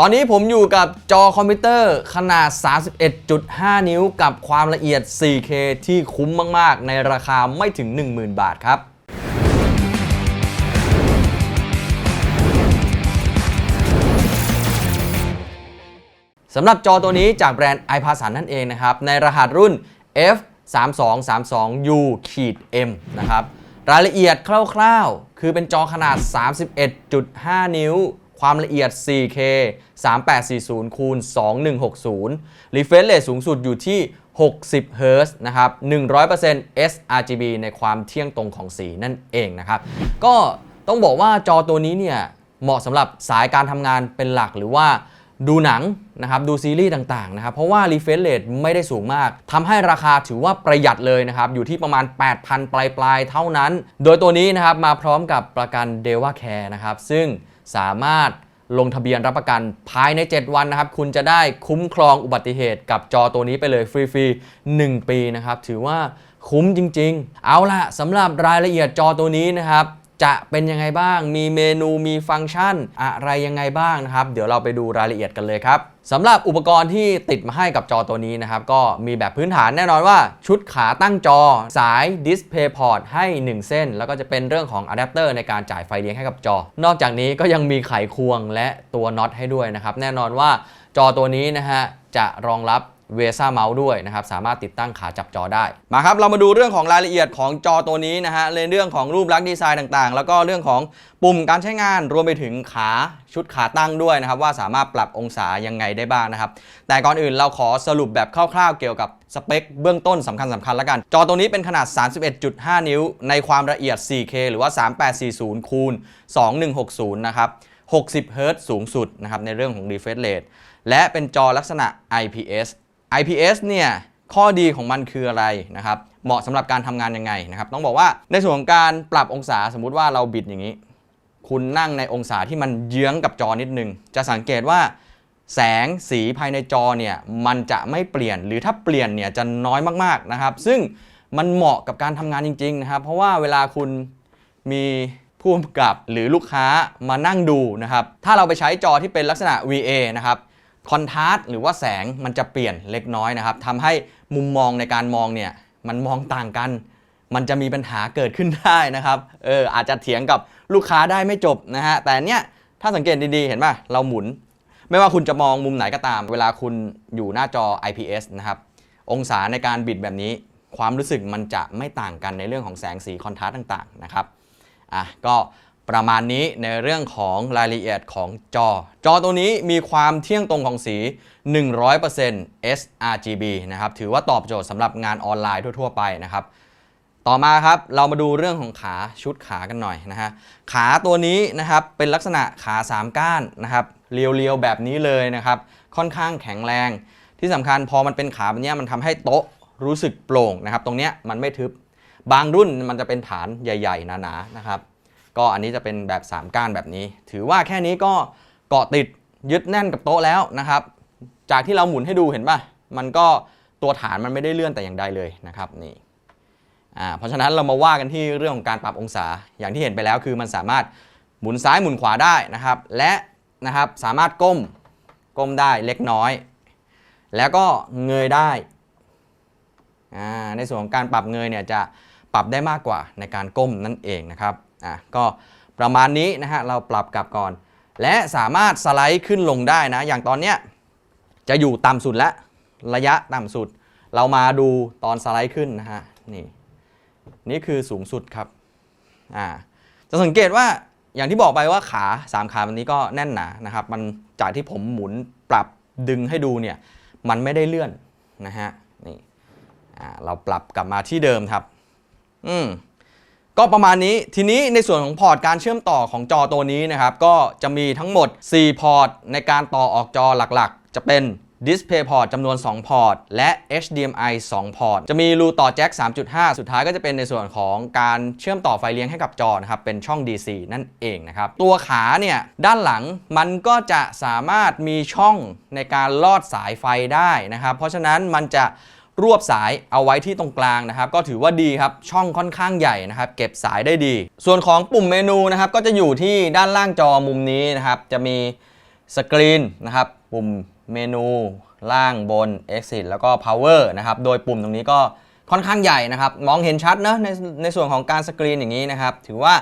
ตอนนี้ผมอยู่กับจอคอมพิวเตอร์ขนาด 31.5 นิ้วกับความละเอียด 4K ที่คุ้มมาก ๆ ในราคาไม่ถึง 10,000 บาทครับ สำหรับจอตัวนี้จากแบรนด์ i p a s a n นั่นเองนะครับ ในรหัสรุ่น F 3 2 3 2 U M นะครับ รายละเอียดคร่าว ๆ คือเป็นจอขนาด 31.5 นิ้ว ความละเอียด 4K 3840คูณ2160 refresh rate สูงสุดอยู่ที่ 60 Hz นะครับ 100% sRGB ในความเที่ยงตรงของสีนั่นเองนะครับ ก็ต้องบอกว่าจอตัวนี้เนี่ย เหมาะสำหรับสายการทำงานเป็นหลักหรือว่าดูหนังนะครับดูซีรีส์ต่างๆนะครับเพราะว่า refresh rate ไม่ได้สูงมากทำให้ราคาถือว่าประหยัดเลยนะครับอยู่ที่ประมาณ 8,000 ปลายๆ เท่านั้น โดยตัวนี้นะครับมาพร้อมกับประกัน d e v a Care นะครับซึ่ง สามารถลงทะเบียนรับประกันภายใน 7 วันนะครับ คุณจะได้คุ้มครองอุบัติเหตุกับจอตัวนี้ไปเลยฟรีๆ1ปีนะครับ ถือว่าคุ้มจริง ๆ เอาล่ะสำหรับรายละเอียดจอตัวนี้นะครับ จะเป็นยังไงบ้าง มีเมนู มีฟังก์ชัน อะไรยังไงบ้างนะครับ เดี๋ยวเราไปดูรายละเอียดกันเลยครับสำหรับอุปกรณ์ที่ติดมาให้กับจอตัวนี้นะครับ ก็มีแบบพื้นฐานแน่นอนว่าชุดขาตั้งจอ สาย Display Port ให้ 1 เส้น แล้วก็จะเป็นเรื่องของอะแดปเตอร์ในการจ่ายไฟเลี้ยงให้กับจอ นอกจากนี้ก็ยังมีไขควงและตัวน็อตให้ด้วยนะครับ แน่นอนว่าจอตัวนี้นะฮะจะรองรับ เวซ่าเมาส์ด้วยนะครับ สามารถติดตั้งขาจับจอได้ มาครับ เรามาดูเรื่องของรายละเอียดของจอตัวนี้นะฮะในเรื่องของรูปลักษณ์ดีไซน์ต่างๆ แล้วก็เรื่องของปุ่มการใช้งานรวมไปถึงขาชุดขาตั้งด้วยนะครับ ว่าสามารถปรับองศายังไงได้บ้างนะครับ แต่ก่อนอื่นเราขอสรุปแบบคร่าวๆ เกี่ยวกับสเปคเบื้องต้นสำคัญสำคัญแล้วกัน จอตัวนี้เป็นขนาด 31.5 นิ้ว ในความละเอียด 4K หรือว่า 3840คูณ2160 นะครับ60เฮิรตซ์สูงสุดนะครับในเรื่องของ refresh rate และเป็นจอลักษณะ IPS IPS เนี่ยข้อดีของมันคืออะไรนะครับ เหมาะสำหรับการทำงานยังไงนะครับ ต้องบอกว่าในส่วนของการปรับองศาสมมุติว่าเราบิดอย่างนี้ คุณนั่งในองศาที่มันเยื้องกับจอนิดนึง จะสังเกตว่าแสงสีภายในจอเนี่ยมันจะไม่เปลี่ยน หรือถ้าเปลี่ยนเนี่ยจะน้อยมากๆนะครับ ซึ่งมันเหมาะกับการทำงานจริงๆนะครับ เพราะว่าเวลาคุณมีผู้กำกับหรือลูกค้ามานั่งดูนะครับ ถ้าเราไปใช้จอที่เป็นลักษณะ VA นะครับ คอนทราสต์หรือว่าแสงมันจะเปลี่ยนเล็กน้อยนะครับทำให้มุมมองในการมองเนี่ยมันมองต่างกัน มันจะมีปัญหาเกิดขึ้นได้นะครับเอออาจจะเถียงกับลูกค้าได้ไม่จบนะฮะแต่เนี้ยถ้าสังเกตดีๆ เห็นป่ะเราหมุน ไม่ว่าคุณจะมองมุมไหนก็ตาม เวลาคุณอยู่หน้าจอ IPS นะครับองศาในการบิดแบบนี้ ความรู้สึกมันจะไม่ต่างกันในเรื่องของแสงสีคอนทราสต์ต่างๆนะครับอะก็ ประมาณนี้ในเรื่องของรายละเอียดของจอ จอตัวนี้มีความเที่ยงตรงของสี 100% sRGB นะครับ ถือว่าตอบโจทย์สำหรับงานออนไลน์ทั่ว ๆ ไปนะครับ ต่อมาครับ เรามาดูเรื่องของขาชุดขากันหน่อยนะฮะ ขาตัวนี้นะครับ เป็นลักษณะขา 3 ก้านนะครับ เรียวๆ แบบนี้เลยนะครับ ค่อนข้างแข็งแรง ที่สำคัญพอมันเป็นขาแบบเนี้ยมันทำให้โต๊ะรู้สึกโปร่งนะครับ ตรงเนี้ยมันไม่ทึบ บางรุ่นมันจะเป็นฐานใหญ่ ๆ หนาๆ นะครับ ก็อันนี้จะเป็นแบบ 3 ก้านแบบนี้ ถือว่าแค่นี้ก็เกาะติดยึดแน่นกับโต๊ะแล้วนะครับ จากที่เราหมุนให้ดูเห็นป่ะ มันก็ตัวฐานมันไม่ได้เลื่อนแต่อย่างใดเลยนะครับนี่เพราะฉะนั้นเรามาว่ากันที่เรื่องของการปรับองศาอย่างที่เห็นไปแล้วคือมันสามารถหมุนซ้ายหมุนขวาได้นะครับ และนะครับสามารถก้มก้มได้เล็กน้อย แล้วก็เงยได้ในส่วนของการปรับเงยเนี่ยจะปรับได้มากกว่าในการก้มนั่นเองนะครับ อะก็ประมาณนี้นะฮะเราปรับกลับก่อน และสามารถสไลด์ขึ้นลงได้นะ อย่างตอนเนี้ยจะอยู่ต่ำสุดแล้วระยะต่ำสุด เรามาดูตอนสไลด์ขึ้นนะฮะนี่นี่คือสูงสุดครับอ่าจะสังเกตว่าอย่างที่บอกไปว่าขาสามขาแบบนี้ก็แน่นหนานะครับมันจากที่ผมหมุนปรับดึงให้ดูเนี่ยมันไม่ได้เลื่อนนะฮะนี่อ่าเราปรับกลับมาที่เดิมครับ อืม ก็ประมาณนี้ทีนี้ในส่วนของพอร์ตการเชื่อมต่อของจอตัวนี้นะครับ ก็จะมีทั้งหมด 4 พอร์ต ในการต่อออกจอหลักๆ จะเป็น Display Port จำนวน 2 พอร์ต และ HDMI 2 พอร์ต จะมีรูต่อแจ็ค 3.5 สุดท้ายก็จะเป็นในส่วนของการเชื่อมต่อไฟเลี้ยงให้กับจอนะครับ เป็นช่อง DC นั่นเองนะครับ ตัวขาเนี่ย ด้านหลังมันก็จะสามารถมีช่องในการลอดสายไฟได้นะครับ เพราะฉะนั้นมันจะ รวบสายเอาไว้ที่ตรงกลางนะครับ ก็ถือว่าดีครับ ช่องค่อนข้างใหญ่นะครับ เก็บสายได้ดี ส่วนของปุ่มเมนูนะครับ ก็จะอยู่ที่ด้านล่างจอมุมนี้นะครับ จะมีสกรีนนะครับ ปุ่มเมนูล่างบน exit แล้วก็ power นะครับ โดยปุ่มตรงนี้ก็ค่อนข้างใหญ่นะครับ มองเห็นชัดนะในในส่วนของการสกรีนอย่างนี้นะครับ ถือว่า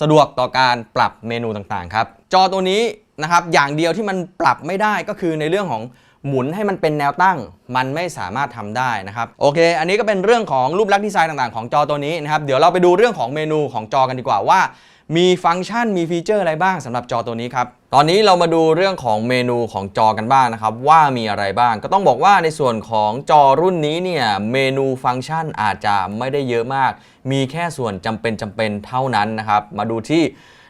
สะดวกต่อการปรับเมนูต่างๆครับ จอตัวนี้นะครับ อย่างเดียวที่มันปรับไม่ได้ก็คือในเรื่องของ หมุนให้มันเป็นแนวตั้ง มันไม่สามารถทำได้นะครับโอเค อันนี้ก็เป็นเรื่องของรูปลักษณ์ดีไซน์ต่างๆของจอตัวนี้นะครับเดี๋ยวเราไปดูเรื่องของเมนูของจอกันดีกว่าว่า มีฟังก์ชันมีฟีเจอร์อะไรบ้างสำหรับจอตัวนี้ครับตอนนี้เรามาดูเรื่องของเมนูของจอกันบ้างนะครับว่ามีอะไรบ้าง ก็ต้องบอกว่าในส่วนของจอรุ่นนี้เนี่ยเมนูฟังก์ชันอาจจะไม่ได้เยอะมาก มีแค่ส่วนจำเป็นจำเป็นเท่านั้นนะครับมาดูที่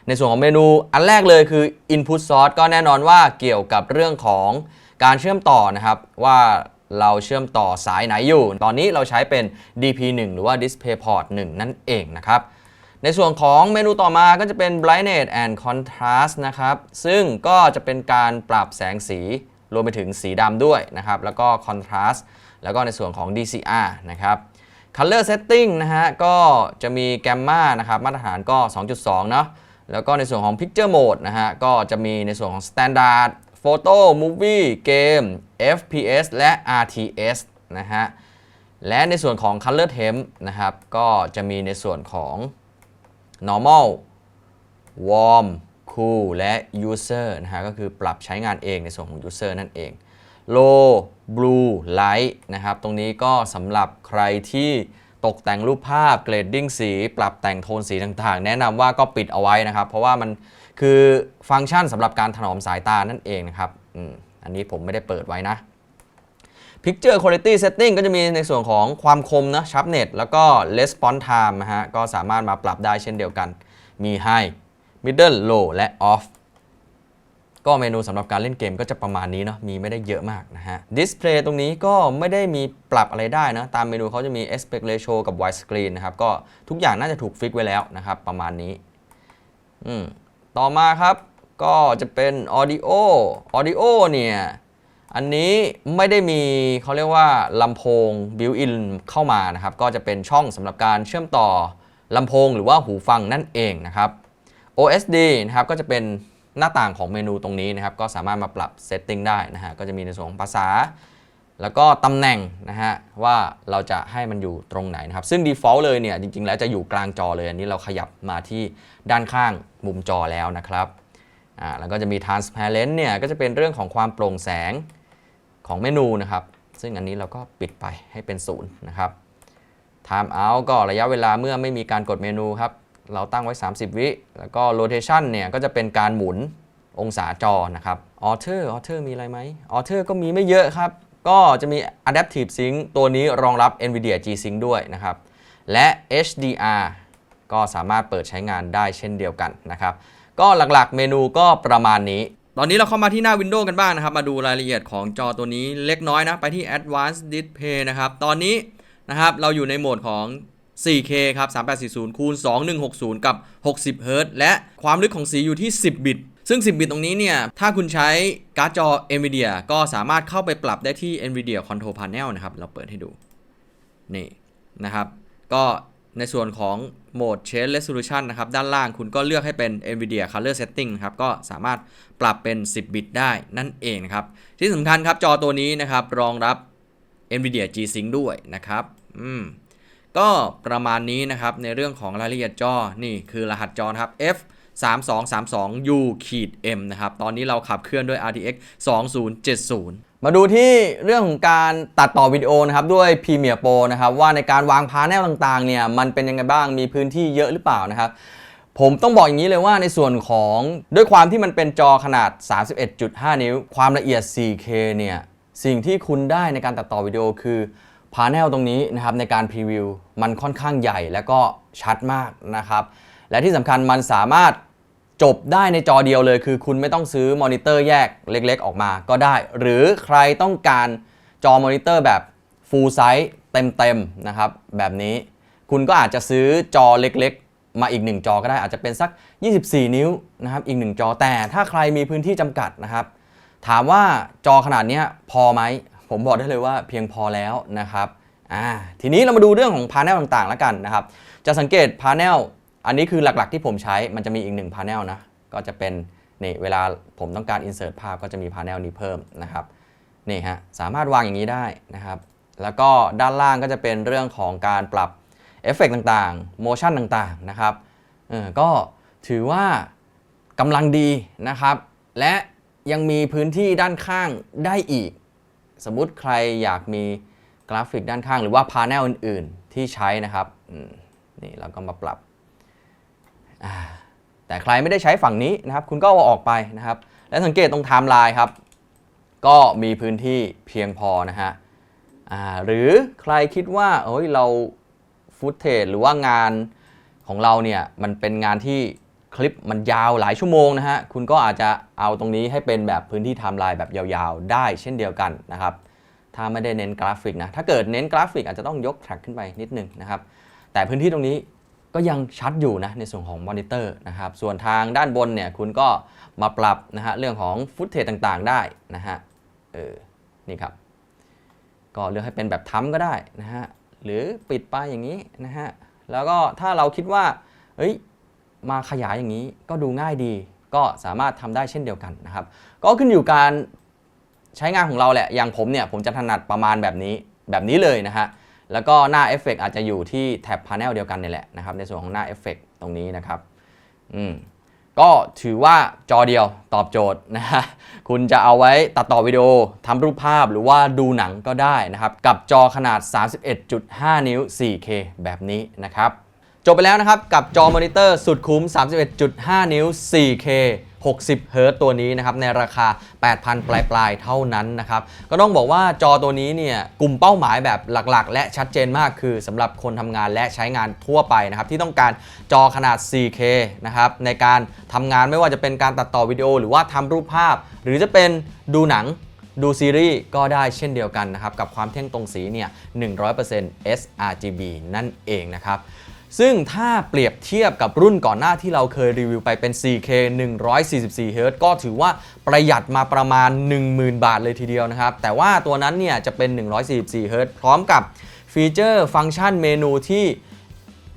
ในส่วนของเมนูอันแรกเลยคือ Input Source ก็แน่นอนว่าเกี่ยวกับเรื่องของ การเชื่อมต่อนะครับว่าเราเชื่อมต่อสายไหนอยู่ ตอนนี้เราใช้เป็น DP1 หรือว่า DisplayPort 1 นั่นเองนะครับ ในส่วนของเมนูต่อมาก็จะเป็น brightness and contrast นะครับ ซึ่งก็จะเป็นการปรับแสงสี รวมไปถึงสีดำด้วยนะครับ แล้วก็ contrast แล้วก็ในส่วนของ DCR นะครับ color setting นะฮะ ก็จะมี gamma นะครับ มาตรฐานก็ 2.2 เนาะแล้วก็ในส่วนของ picture mode นะฮะ ก็จะมีในส่วนของ standard photo movie game FPS และ RTS นะฮะ และในส่วนของ color temp นะครับ ก็จะมีในส่วนของ normal warm cool และ user นะฮะ ก็คือปรับใช้งานเองในส่วนของ user นั่นเอง low blue light นะครับ ตรงนี้ก็สำหรับใครที่ตกแต่งรูปภาพ grading สี ปรับแต่งโทนสีต่างๆ แนะนำว่าก็ปิดเอาไว้นะครับ เพราะว่ามัน คือฟังก์ชันสำหรับการถนอมสายตานั่นเองนะครับอันนี้ผมไม่ได้เปิดไว้นะ Picture Quality Setting ก็จะมีในส่วนของความคมนะ Sharpness แล้วก็ Response Time นะฮะ ก็สามารถมาปรับได้เช่นเดียวกัน มี High Middle Low และ Off ก็เมนูสำหรับการเล่นเกมก็จะประมาณนี้เนาะ มีไม่ได้เยอะมากนะฮะ Display ตรงนี้ก็ไม่ได้มีปรับอะไรได้นะ ตามเมนูเขาจะมี Aspect Ratio กับ Widescreen นะครับ ก็ทุกอย่างน่าจะถูกฟิกไว้แล้วนะครับ ประมาณนี้ อืม ต่อมาครับก็จะเป็น Audio Audio เนี่ย อันนี้ไม่ได้มีเขาเรียกว่าลำโพง built-in เข้ามานะครับ ก็จะเป็นช่องสำหรับการเชื่อมต่อลำโพงหรือว่าหูฟังนั่นเองนะครับ OSD นะครับก็จะเป็นหน้าต่างของเมนูตรงนี้นะครับ ก็สามารถมาปรับ setting ได้นะฮะ ก็จะมีในส่วนของภาษา แล้วก็ตำแหน่งนะฮะว่าเราจะให้มันอยู่ตรงไหนนะครับ ซึ่ง default เลยเนี่ยจริงๆ แล้วจะอยู่กลางจอเลยอันนี้เราขยับมาที่ด้านข้างมุมจอแล้วนะครับอ่าแล้วก็จะมี transparent เนี่ยก็จะเป็นเรื่องของความโปร่งแสงของเมนูนะครับ ซึ่งอันนี้เราก็ปิดไปให้เป็นศูนย์นะครับ time out ก็ระยะเวลาเมื่อไม่มีการกดเมนูครับ เราตั้งไว้ 30 วิ แล้วก็ rotation เนี่ยก็จะเป็นการหมุนองศาจอนะครับ author author มีอะไรไหม author ก็มีไม่เยอะครับ ก็จะมี adaptive sync ตัวนี้รองรับ nvidia g sync ด้วยนะครับ และ HDR ก็สามารถเปิดใช้งานได้เช่นเดียวกันนะครับ ก็หลักๆเมนูก็ประมาณนี้ ตอนนี้เราเข้ามาที่หน้า Windows กันบ้างนะครับ มาดูรายละเอียดของจอตัวนี้เล็กน้อยนะ ไปที่ Advanced Display นะครับ ตอนนี้นะครับเราอยู่ในโหมดของ 4K ครับ 3840 คูณ 2160 กับ 60 Hz และความลึกของสีอยู่ที่ 10 บิต ซึ่ง 10 บิตตรงนี้เนี่ย ถ้าคุณใช้การ์ดจอ NVIDIA ก็สามารถเข้าไปปรับได้ที่ NVIDIA Control Panel นะครับ เราเปิดให้ดู นี่นะครับ ก็ในส่วนของโหมด Change Resolution นะครับ ด้านล่างคุณก็เลือกให้เป็น NVIDIA Color Setting นะครับ ก็สามารถปรับเป็น 10 บิตได้นั่นเองนะครับ ที่สำคัญครับจอตัวนี้นะครับ รองรับ NVIDIA G Sync ด้วยนะครับ อืม ก็ประมาณนี้นะครับในเรื่องของรายละเอียดจอ นี่คือรหัสจอครับ F 3 2 3 2 U ขีด M นะครับ ตอนนี้เราขับเคลื่อนด้วย RTX 2070มาดูที่เรื่องของการตัดต่อวิดีโอนะครับด้วย Premiere Pro นะครับว่าในการวางพาแนลต่างๆเนี่ยมันเป็นยังไงบ้างมีพื้นที่เยอะหรือเปล่านะครับ ผมต้องบอกอย่างนี้เลยว่าในส่วนของด้วยความที่มันเป็นจอขนาด 31.5 นิ้ว ความละเอียด 4K เนี่ยสิ่งที่คุณได้ในการตัดต่อวิดีโอคือพาแนลตรงนี้นะครับในการพรีวิวมันค่อนข้างใหญ่และก็ชัดมากนะครับและที่สำคัญมันสามารถ จบได้ในจอเดียวเลย คือคุณไม่ต้องซื้อมอนิเตอร์แยกเล็กๆ ออกมาก็ได้ หรือใครต้องการจอมอนิเตอร์แบบ full size เต็มๆนะครับ แบบนี้คุณก็อาจจะซื้อจอเล็กๆ มาอีก 1 จอก็ได้อาจจะเป็นสัก 24 นิ้วนะครับอีก 1 จอแต่ถ้าใครมีพื้นที่จำกัดนะครับ ถามว่าจอขนาดนี้พอไหม ผมบอกได้เลยว่าเพียงพอแล้วนะครับอ่าทีนี้เรามาดูเรื่องของพา n e l ต่างๆแล้วกันนะครับ จะสังเกตพา n e l อันนี้คือหลักๆที่ผมใช้มันจะมีอีกหนึ่งพา n e l นะ ก็จะเป็นนี่เวลาผมต้องการ insert ภาพก็จะมีพา n e l นี้เพิ่มนะครับนี่ฮะสามารถวางอย่างนี้ได้นะครับ แล้วก็ด้านล่างก็จะเป็นเรื่องของการปรับเอฟเฟกต่างๆโมชั่นต่างๆนะครับเออก็ถือว่ากำลังดีนะครับ และยังมีพื้นที่ด้านข้างได้อีก สมมุติใครอยากมีกราฟิกด้านข้าง หรือว่าพา n e l อื่น ๆ ที่ใช้นะครับนี่เราก็มาปรับ แต่ใครไม่ได้ใช้ฝั่งนี้นะครับ คุณก็เอาออกไปนะครับ และสังเกตตรงไทม์ไลน์ครับ ก็มีพื้นที่เพียงพอนะฮะหรือใครคิดว่าเฮ้ยเราฟุตเทจหรือว่างานของเราเนี่ยมันเป็นงานที่คลิปมันยาวหลายชั่วโมงนะฮะ คุณก็อาจจะเอาตรงนี้ให้เป็นแบบพื้นที่ไทม์ไลน์แบบยาวๆ ได้เช่นเดียวกันนะครับ ถ้าไม่ได้เน้นกราฟิกนะ ถ้าเกิดเน้นกราฟิกอาจจะต้องยกแทร็กขึ้นไปนิดนึงนะครับ แต่พื้นที่ตรงนี้ ก็ยังชัดอยู่นะในส่วนของมอนิเตอร์นะครับ ส่วนทางด้านบนเนี่ยคุณก็มาปรับนะฮะเรื่องของฟุตเทจต่างๆได้นะฮะ เออ นี่ครับ ก็เลือกให้เป็นแบบทั้มก็ได้นะฮะ หรือปิดไปอย่างนี้นะฮะ แล้วก็ถ้าเราคิดว่าเฮ้ย มาขยายอย่างนี้ก็ดูง่ายดี ก็สามารถทำได้เช่นเดียวกันนะครับ ก็ขึ้นอยู่การใช้งานของเราแหละ อย่างผมเนี่ยผมจะถนัดประมาณแบบนี้ แบบนี้เลยนะฮะ แล้วก็หน้าเอฟเฟกอาจจะอยู่ที่แท็บพา n e l เดียวกันนี่แหละนะครับในส่วนของหน้าเอฟเฟกตรงนี้นะครับอืมก็ถือว่าจอเดียวตอบโจทย์นะฮะคุณจะเอาไว้ตัดต่อวิดีโอทำรูปภาพหรือว่าดูหนังก็ได้นะครับ กับจอขนาด 31.5 นิ้ว 4K แบบนี้นะครับ จบไปแล้วนะครับ กับจอมอนิเตอร์สุดคุ้ม 31.5 นิ้ว 4K 60เฮิรต์ตัวนี้นะครับในราคา 8,000 ปลายๆเท่านั้นนะครับก็ต้องบอกว่าจอตัวนี้เนี่ยกลุ่มเป้าหมายแบบหลักๆ และชัดเจนมากคือสำหรับคนทำงานและใช้งานทั่วไปนะครับที่ต้องการจอขนาด 4K นะครับในการทำงานไม่ว่าจะเป็นการตัดต่อวิดีโอ หรือว่าทำรูปภาพ หรือจะเป็นดูหนังดูซีรีส์ก็ได้เช่นเดียวกันนะครับ กับความเที่ยงตรงสีเนี่ย 100% sRGB นั่นเองนะครับ ซึ่งถ้าเปรียบเทียบกับรุ่นก่อนหน้าที่เราเคยรีวิวไปเป็น 4K 144 Hz ก็ถือว่าประหยัดมาประมาณ 10,000 บาทเลยทีเดียวนะครับ แต่ว่าตัวนั้นเนี่ยจะเป็น 144 Hz พร้อมกับฟีเจอร์ฟังก์ชันเมนูที่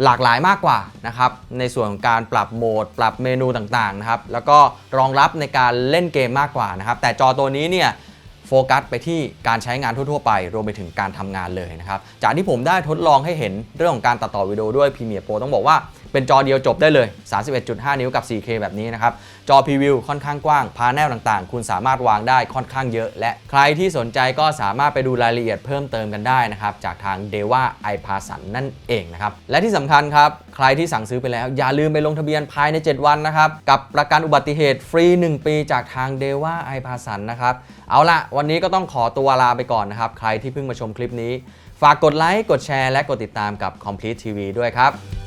หลากหลายมากกว่านะครับในส่วนของการปรับโหมด ปรับเมนูต่างๆนะครับแล้วก็รองรับในการเล่นเกมมากกว่านะครับแต่จอตัวนี้เนี่ย โฟกัสไปที่การใช้งานทั่ว ๆ ไป รวมไปถึงการทำงานเลยนะครับ จากที่ผมได้ทดลองให้เห็นเรื่องของการตัดต่อวิดีโอด้วย Premiere Pro ต้องบอกว่า เป็นจอเดียวจบได้เลย 31.5 นิ้วกับ 4K แบบนี้นะครับ จอพรีวิวค่อนข้างกว้าง พา n e l ต่างๆ คุณสามารถวางได้ค่อนข้างเยอะ และใครที่สนใจก็สามารถไปดูรายละเอียดเพิ่มเติมกันได้นะครับ จากทาง d e v a i p a s a n นั่นเองนะครับ และที่สำคัญครับ ใครที่สั่งซื้อไปแล้ว อย่าลืมไปลงทะเบียนภายใน 7 วันนะครับ กับประกันอุบัติเหตุฟรี 1 ปีจากทาง d e v a i p a s a n นะครับ เอาละวันนี้ก็ต้องขอตัวลาไปก่อนนะครับ ใครที่เพิ่งมาชมคลิปนี้ ฝากกดไลค์ กดแชร์ และกดติดตามกับ Complete TV ด้วยครับ